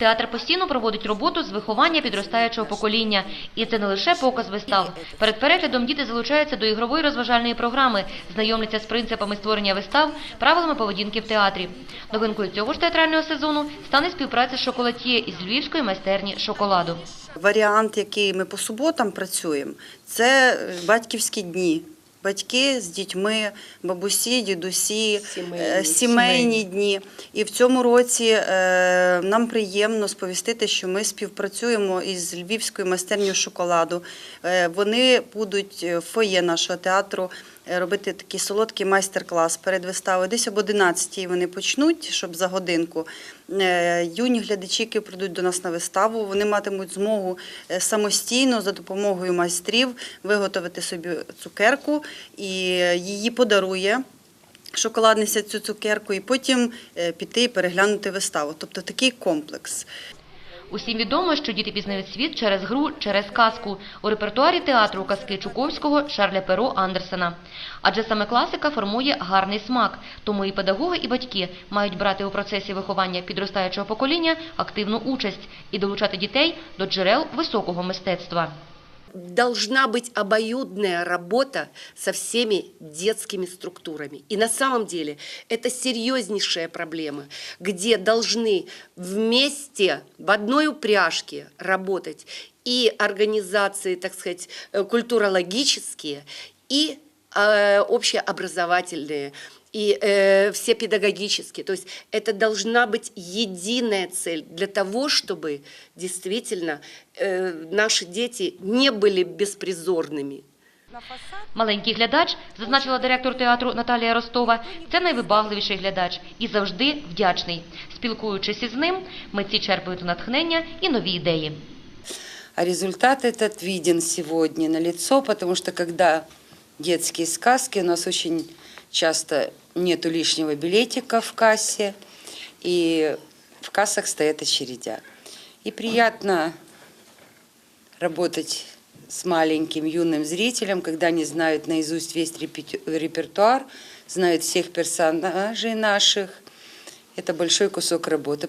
Театр постійно проводить роботу з виховання підростаючого покоління. І це не лише показ вистав. Перед переглядом діти залучаються до ігрової розважальної програми, знайомляться з принципами створення вистав, правилами поведінки в театрі. Новинкою цього ж театрального сезону стане співпраця з шоколатіє із львівської майстерні шоколаду. Варіант, який ми по суботам працюємо, це батьківські дні. Батьки з дітьми, бабусі, дідусі, Сімейні. е, сімейні дні. І в цьому році е, нам приємно сповістити, що ми співпрацюємо із Львівською майстернею шоколаду. Е, Вони будуть в фоє нашого театру робити такий солодкий майстер-клас перед виставою. Десь об 11 вони почнуть, щоб за годинку. Е, Юні глядачі, які прийдуть до нас на виставу, вони матимуть змогу е, самостійно за допомогою майстрів виготовити собі цукерку і її подарує. Шоколадниця цю цукерку, і потім е, піти і переглянути виставу. Тобто такий комплекс. Усім відомо, що діти пізнають світ через гру, через казку. У репертуарі театру казки Чуковського, Шарля Перо, Андерсена. Адже саме класика формує гарний смак. Тому і педагоги, і батьки мають брати у процесі виховання підростаючого покоління активну участь і долучати дітей до джерел високого мистецтва. Должна быть обоюдная работа со всеми детскими структурами. И на самом деле это серьезнейшая проблема, где должны вместе в одной упряжке работать и организации, так сказать, э, культурологические, и общеобразовательные, и э, все педагогические. То есть это должна быть единая цель для того, чтобы действительно э, наши дети не были беспризорными. Маленький глядач, зазначила директор театру Наталія Ростова, це найвибагливіший глядач і завжди вдячний. Спілкуючись із ним, митці черпають натхнення і нові ідеї. А результат этот виден сегодня на лицо, потому что когда детские сказки, у нас очень часто нету лишнего билетика в кассе, и в кассах стоят очередя. И приятно работать с маленьким юным зрителем, когда они знают наизусть весь репертуар, знают всех персонажей наших. Это большой кусок работы.